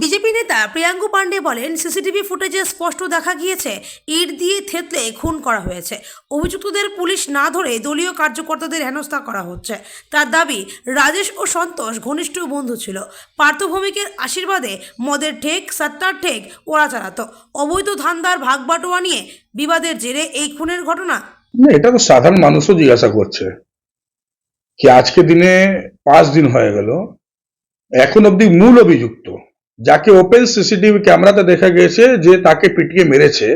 BJP নেতা প্রিয়াঙ্কু পাণ্ডে বলেন, CCTV ফুটেজে স্পষ্ট দেখা গিয়েছে, ইট দিয়ে থেতলে খুন করা হয়েছে। অভিযুক্তদের পুলিশ না ধরে দলীয় কার্যকর্তাদের হেনস্থা করা হচ্ছে। তার দাবি, রাজেশ ও সন্তোষ ঘনিষ্ঠ বন্ধু ছিল। পার্থভূমিকের আশীর্বাদে মদের ঠেক, সাত্তার ঠেক ওরা চালাতো। অবৈধ ধান্দার ভাগবাটোয়া নিয়ে বিবাদের জেরে এই খুনের ঘটনা? এটা তো সাধারণ মানুষও জিজ্ঞাসা করছে। কি আজকে দিনে পাঁচ দিন হয়ে গেল, এখন অবধি মূল অভিযুক্ত। যাকে ওপেন সিসিটিভি ক্যামেরাতে দেখা গেছে যে তাকে পিটিয়ে মেরেছে,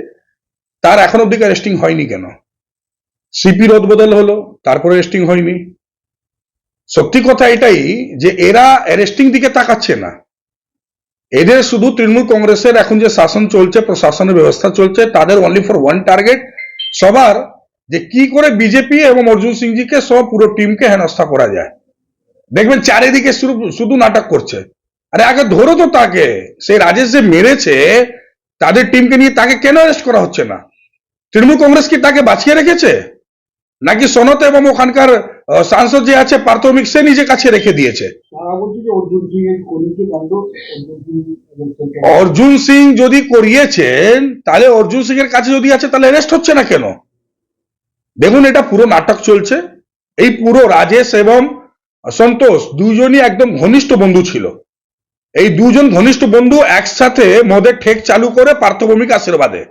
তার এখন অবধি অ্যারেস্টিং হয়নি কেন? সিপি রদবদল হলো, তারপরে অ্যারেস্টিং হয়নি। সত্যি কথা এটাই যে এরা অ্যারেস্টিং দিকে তাকাচ্ছে না। এদের শুধু তৃণমূল কংগ্রেসের এখন যে শাসন চলছে, প্রশাসনের ব্যবস্থা চলছে, তাদের অনলি ফর ওয়ান টার্গেট সবার যে কি করে বিজেপি এবং অর্জুন সিংজিকে সব পুরো টিমকে হেনস্থা করা যায়। দেখবেন চারিদিকে শুধু নাটক করছে। আরে আগে ধরো তো তাকে। সেই রাজেশ যে মেরেছে তাদের টিমকে নিয়ে তাকে কেন অ্যারেস্ট করা হচ্ছে না? তৃণমূল কংগ্রেস কি তাকে বাঁচিয়ে রেখেছে? নাকি সনত এবং ওখানকার সাংসদ যে আছে প্রাথমিক সে নিজে কাছে রেখে দিয়েছে? অর্জুন সিং যদি করিয়েছেন তাহলে অর্জুন সিং এর কাছে যদি আছে তাহলে অ্যারেস্ট হচ্ছে না কেন? দেখুন এটা পুরো নাটক চলছে। এই পুরো রাজেশ এবং সন্তোষ দুজনই একদম ঘনিষ্ঠ বন্ধু ছিল। এই দুজন ঘনিষ্ঠ বন্ধু একসাথে মদের ঠেক চালু করে পার্থভূমিক আশীর্বাদে।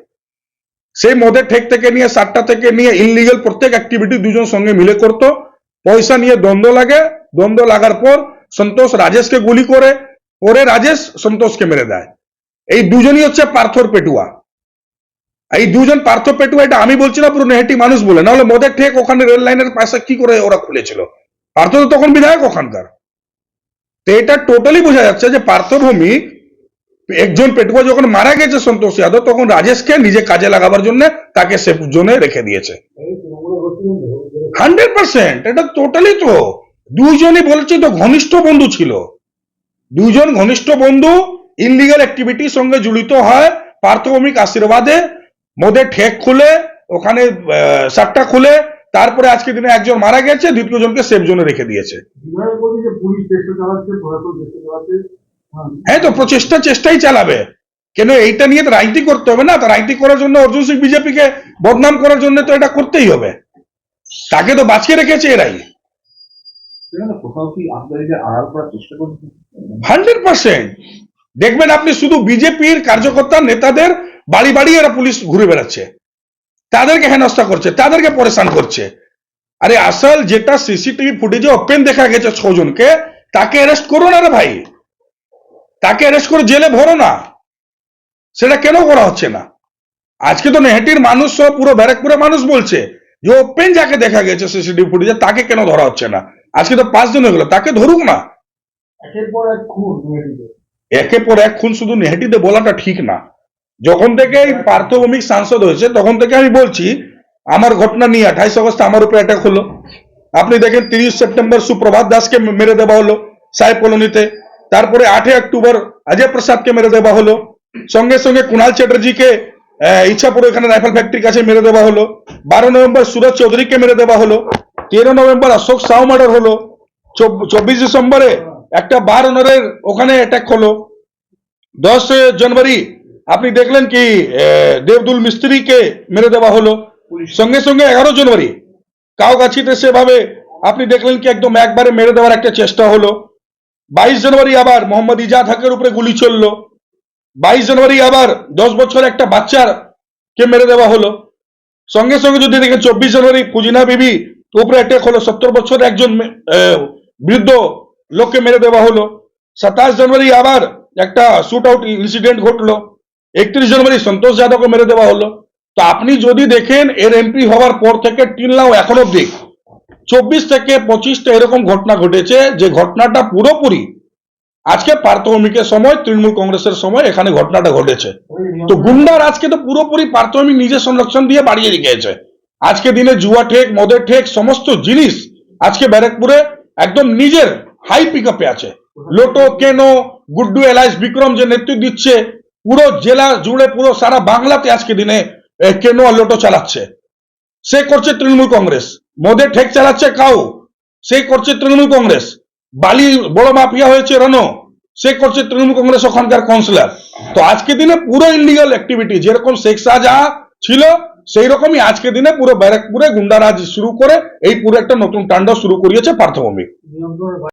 সেই মদের ঠেক থেকে নিয়ে, সাতটা থেকে নিয়ে ইনলিগাল প্রত্যেক অ্যাক্টিভিটি দুজন সঙ্গে মিলে করত। পয়সা নিয়ে দ্বন্দ্ব লাগে। দ্বন্দ্ব লাগার পর সন্তোষ রাজেশকে গুলি করে, পরে রাজেশ সন্তোষকে মেরে দেয়। এই দুজনই হচ্ছে পার্থর পেটুয়া। এই দুজন পার্থ পেটুয়া, এটা আমি বলছি না, পুরো নেহেটি মানুষ বলে। নাহলে মদের ঠেক ওখানে রেল লাইনের পাশে কি করে ওরা খুলেছিল? পার্থ তো তখন বিধায়ক ওখানকার। তো এটা টোটালি বোঝা যাচ্ছে যে পার্থভূমি, একজন পেটুয়া যখন মারা গেছে সন্তোষ যাদব, তখন রাজেশকে নিজে কাজে লাগাবার জন্য তাকে সে জোনে রেখে দিয়েছে। হান্ড্রেড পার্সেন্ট এটা টোটালি তো। দুইজনই বলছি তো ঘনিষ্ঠ বন্ধু ছিল। দুইজন ঘনিষ্ঠ বন্ধু ইনলিগাল অ্যাক্টিভিটির সঙ্গে জড়িত হয়, পার্থভূমিক আশীর্বাদে মধ্যে ঠেক খুলে, ওখানে সাতটা খুলে তারপরে আজকে দিনে একজন মারা গেছে দ্বিতীয় জনকে সেফ জোনে রেখে দিয়েছে। হ্যাঁ, তো প্রচেষ্টা চেষ্টাই চালাবে। কেন এইটা নিয়ে তো রাজনীতি করতে হবে না? তো রাজনীতি করার জন্য অর্জুন সিং বিজেপিকে বদনাম করার জন্য তো এটা করতেই হবে। তাকে তো বাঁচিয়ে রেখেছে এরাই। কি হান্ড্রেড পার্সেন্ট। দেখবেন আপনি শুধু বিজেপির কার্যকর্তা নেতাদের বাড়ি বাড়ি এরা পুলিশ ঘুরে বেড়াচ্ছে। তাদেরকে হেনস্থা করছে তাদেরকে পরেশান করছে। আরে আসল যেটা সিসিটিভি ফুটেজে ওপেন দেখা গেছে ছজনকে তাকে অ্যারেস্ট করো না রে ভাই। তাকে অ্যারেস্ট করে জেলে ভরো না। সেটা কেন করা হচ্ছে না? আজকে তো নেহাটির মানুষ সব পুরো ব্যারাকপুরে মানুষ বলছে যে ওপেন যাকে দেখা গেছে সিসিটিভি ফুটেজে তাকে কেন ধরা হচ্ছে না? আজকে তো পাঁচ দিন হয়ে গেল তাকে ধরুক না। একের পর এক খুন মেয়েটিতে একে পর এক খুন শুধু নেহাটিতে বলাটা ঠিক না। যখন থেকে এই পার্থভূমিক সাংসদ হয়েছে, তখন থেকে আমি বলছি, আমার ঘটনা নিয়ে আঠাইশ আগস্ট আমার উপরে অ্যাটাক হলো। আপনি দেখেন তিরিশ সেপ্টেম্বর সুপ্রভাত দাসকে মেরে দেওয়া হলো সাহেব কলোনিতে। তারপরে আটই অক্টোবর অজয় প্রসাদকে মেরে দেওয়া হলো। সঙ্গে সঙ্গে কুণাল চ্যাটার্জিকে ইচ্ছাপুর এখানে রাইফেল ফ্যাক্টরির কাছে মেরে দেওয়া হলো। বারো নভেম্বর সুরজ চৌধুরীকে মেরে দেওয়া হলো। তেরো নভেম্বর অশোক সাউ মার্ডার হলো। চব্বিশ ডিসেম্বরে একটা বার অনারের ওখানে অ্যাটাক হলো। দশ জানুয়ারি আপনি দেখলেন কি দেবদুল মিস্ত্রিকে মেরে দেওয়া হলো। সঙ্গে সঙ্গে এগারো জানুয়ারি কাউগাছিতে সেভাবে আপনি দেখলেন কি একদম একবারে মেরে দেওয়ার একটা চেষ্টা হলো। বাইশ জানুয়ারি আবার মোহাম্মদ ইজাদ হকের উপরে গুলি চলল। বাইশ জানুয়ারি আবার দশ বছর একটা বাচ্চার কে মেরে দেওয়া হলো। সঙ্গে সঙ্গে যদি দেখেন চব্বিশ জানুয়ারি পুজিনা বিবি উপরে অ্যাটাক হলো। সত্তর বছর একজন বৃদ্ধ লোককে মেরে দেওয়া হলো। সাতাশ জানুয়ারি আবার একটা শুট আউট ইনসিডেন্ট ঘটলো। একত্রিশ জানুয়ারি সন্তোষ যাদবকে মেরে দেওয়া হলো। তো আপনি যদি দেখেন, এর এমপি হওয়ার পর থেকে টিল নাও এখন অব্দি চব্বিশ থেকে পঁচিশটা এরকম ঘটনা ঘটেছে, যে ঘটনাটা পুরোপুরি আজকে পার্থভূমিকের সময়, তৃণমূল কংগ্রেসের সময় এখানে ঘটনাটা ঘটেছে। তো গুন্ডার আজকে তো পুরোপুরি প্রাথমিক নিজের সংরক্ষণ দিয়ে বাড়িয়ে রেখেছে। আজকে দিনে জুয়া ঠেক, মদের ঠেক, সমস্ত জিনিস আজকে ব্যারাকপুরে একদম নিজের হাই পিক আছে। লোটো, কেনো, গুড্ডু এলাইস বিক্রম যে নেতৃত্ব দিচ্ছে পুরো জেলা জুড়ে পুরো সারা বাংলাতে আজকে দিনে এ, লোটো চালাচ্ছে। সে করছে তৃণমূল কংগ্রেস। মদের ঠেক চালাচ্ছে কাউ? সে করছে তৃণমূল কংগ্রেস। বালি বড় মাফিয়া হয়েছে রনো সে করছে তৃণমূল কংগ্রেস ওখানকার কাউন্সিলর তো আজকে দিনে পুরো ইলিগাল অ্যাক্টিভিটি যেরকম শেখ শাহজাহা ছিল সেই রকমই আজকে দিনে পুরো ব্যারাকপুরে গুন্ডারাজ শুরু করে এই পুরো একটা নতুন তাণ্ডব শুরু করিয়েছে পার্থভূমি।